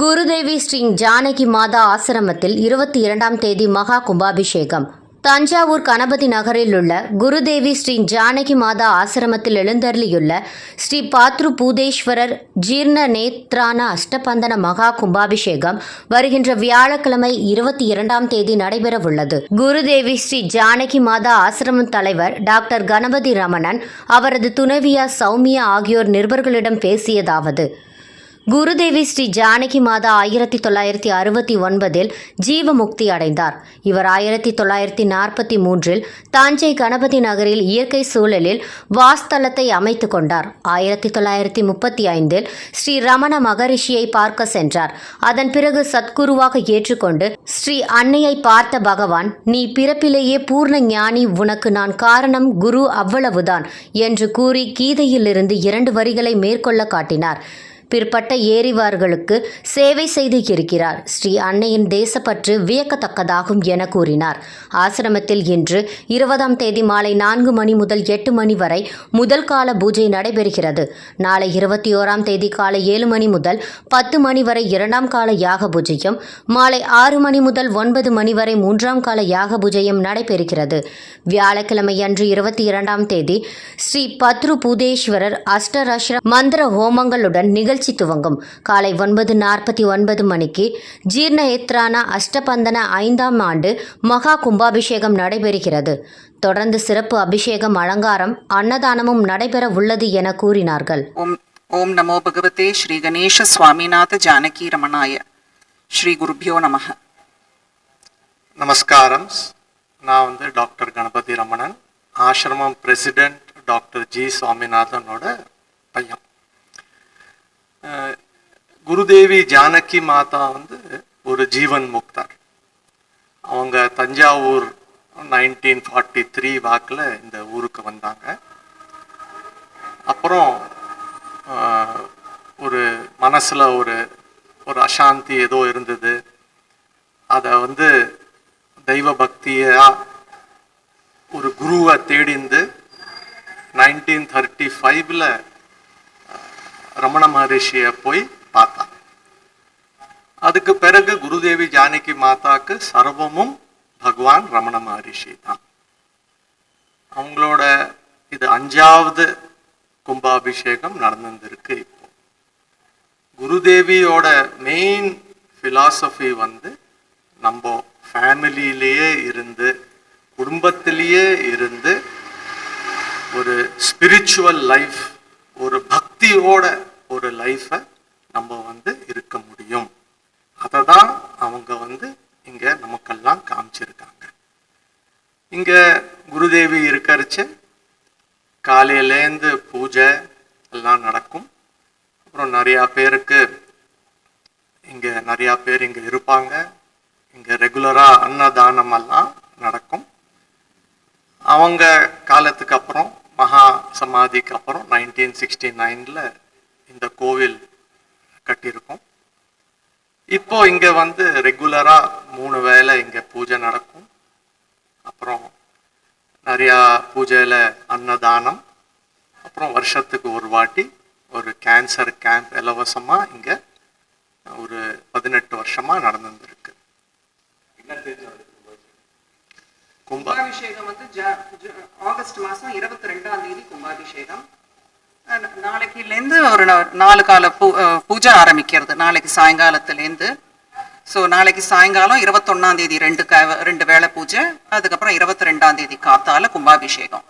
குருதேவி ஸ்ரீ ஜானகி மாதா ஆசிரமத்தில் இருபத்தி இரண்டாம் தேதி மகா கும்பாபிஷேகம். தஞ்சாவூர் கணபதி நகரில் உள்ள குருதேவி ஸ்ரீ ஜானகி மாதா ஆசிரமத்தில் எழுந்தருளியுள்ள ஸ்ரீ பாத்ரு பூதேஸ்வரர் ஜீர்ண நேத்ரான அஷ்டபந்தன மகா கும்பாபிஷேகம் வருகின்ற வியாழக்கிழமை இருபத்தி இரண்டாம் தேதி நடைபெறவுள்ளது. குருதேவி ஸ்ரீ ஜானகி மாதா ஆசிரமம் தலைவர் டாக்டர் கணபதி ரமணன் அவரது துணைவியார் சௌமியா ஆகியோர் நிருபர்களிடம் பேசியதாவது குருதேவி ஸ்ரீ ஜானகி மாதா ஆயிரத்தி தொள்ளாயிரத்தி அறுபத்தி ஒன்பதில் ஜீவமுக்தி அடைந்தார். இவர் ஆயிரத்தி தொள்ளாயிரத்தி நாற்பத்தி மூன்றில் தாஞ்சை கணபதி நகரில் இயற்கை சூழலில் வாஸ்தலத்தை அமைத்து கொண்டார். ஆயிரத்தி தொள்ளாயிரத்தி முப்பத்தி ஐந்தில் ஸ்ரீ ரமண மகரிஷியை பார்க்க சென்றார். அதன் பிறகு சத்குருவாக ஏற்றுக்கொண்டு ஸ்ரீ அன்னையை பார்த்த பகவான் நீ பிறப்பிலேயே பூர்ண ஞானி உனக்கு நான் காரணம் குரு அவ்வளவுதான் என்று கூறி கீதையிலிருந்து இரண்டு வரிகளை மேற்கொள்ள காட்டினார். பிற்பட்ட ஏறிவார்களுக்கு சேவை செய்து இருக்கிறார். ஸ்ரீ அன்னையின் தேசப்பற்று வியக்கத்தக்கதாகும் என கூறினார். ஆசிரமத்தில் இன்று இருபதாம் தேதி மாலை நான்கு மணி முதல் எட்டு மணி வரை முதல் கால பூஜை நடைபெறுகிறது. நாளை இருபத்தி ஓராம் தேதி காலை ஏழு மணி முதல் பத்து மணி வரை இரண்டாம் கால யாக பூஜையும் மாலை ஆறு மணி முதல் ஒன்பது மணி வரை மூன்றாம் கால யாக பூஜையும் நடைபெறுகிறது. வியாழக்கிழமை அன்று இருபத்தி இரண்டாம் தேதி ஸ்ரீ பத்ரு பூதேஸ்வரர் அஷ்டரஷ்ர மந்திர ஹோமங்களுடன் நிகழ்ச்சி துவங்கும் காலை ஒன்பது நாற்பத்தி ஒன்பது மணிக்கு ஜீர்ண ஏத்ரான அஷ்டபந்தன ஐந்தாம் ஆண்டு மகா கும்பாபிஷேகம் நடைபெறுகிறது. தொடர்ந்து சிறப்பு அபிஷேகம் அலங்காரம் அன்னதானமும் நடைபெற உள்ளது என கூறினார்கள். ஓம் ஓம் நமோ பகவதே ஸ்ரீ கணேஷ சுவாமிநாத ஜானகி ரமணாய. ஸ்ரீ குருபியோ நமः நமஸ்காரம். நான் வந்து டாக்டர் கணபதி ரமணன் ஆசிரமம் பிரசிடென்ட் டாக்டர் ஜி. சுவாமிநாதனோட குருதேவி ஜானகி மாதா வந்து ஒரு ஜீவன் முக்தர். அவங்க தஞ்சாவூர் நைன்டீன் ஃபார்ட்டி த்ரீ வாக்கில் இந்த ஊருக்கு வந்தாங்க. அப்புறம் ஆஹ், ஒரு மனசில் ஒரு ஒரு அசாந்தி ஏதோ இருந்தது. அதை வந்து தெய்வ பக்தியா ஒரு குருவை தேடிந்து நைன்டீன் தேர்ட்டி ஃபைவ்ல ரமண மகரிஷியை போய் பார்த்தா. அதுக்கு பிறகு குருதேவி ஜானகி மாதாக்கு சர்வமும் பகவான் ரமண மகரிஷி தான். அவங்களோட இது அஞ்சாவது கும்பாபிஷேகம் நடந்திருக்கு இப்போ. குருதேவியோட மெயின் ஃபிலாசபி வந்து நம்ம ஃபேமிலியிலேயே இருந்து குடும்பத்திலேயே இருந்து ஒரு ஸ்பிரிச்சுவல் லைஃப் ஒரு பக்தியோட ஒரு லைஃப்பை நம்ம வந்து இருக்க முடியும் அதை தான் அவங்க வந்து இங்க நமக்கெல்லாம் காமிச்சிருக்காங்க. இங்க குருதேவி இருக்கிறச்சு காலையிலேருந்து பூஜை எல்லாம் நடக்கும். அப்புறம் நிறையா பேருக்கு இங்க நிறையா பேர் இங்க இருப்பாங்க. இங்க ரெகுலரா அன்னதானம் எல்லாம் நடக்கும். அவங்க காலத்துக்கு அப்புறம் மகா சமாதிக்கு அப்புறம் நைன்டீன் சிக்ஸ்டி நைன்ல இந்த கோவில் கட்டியிருக்கோம். இப்போ இங்க வந்து ரெகுலரா மூணு வேளை இங்க பூஜை நடக்கும். அப்புறம் நிறையா பூஜையில அன்னதானம் அப்புறம் வருஷத்துக்கு ஒரு வாட்டி ஒரு கேன்சர் கேம்ப் இலவசமா இங்க ஒரு பதினெட்டு வருஷமா நடந்துருக்கு. கும்பா கும்பாபிஷேகம் வந்து ஆகஸ்ட் மாசம் இருபத்தி ரெண்டாம் தேதி கும்பாபிஷேகம். நாளைக்குலேருந்து ஒரு நா- நாலு கால பூ பூஜை ஆரம்பிக்கிறது. நாளைக்கு சாயங்காலத்துலேருந்து ஸோ நாளைக்கு சாயங்காலம் இருபத்தொன்னாந்தேதி ரெண்டு க ரெண்டு வேளை பூஜை. அதுக்கப்புறம் இருபத்தி ரெண்டாந்தேதி காத்தால கும்பாபிஷேகம்.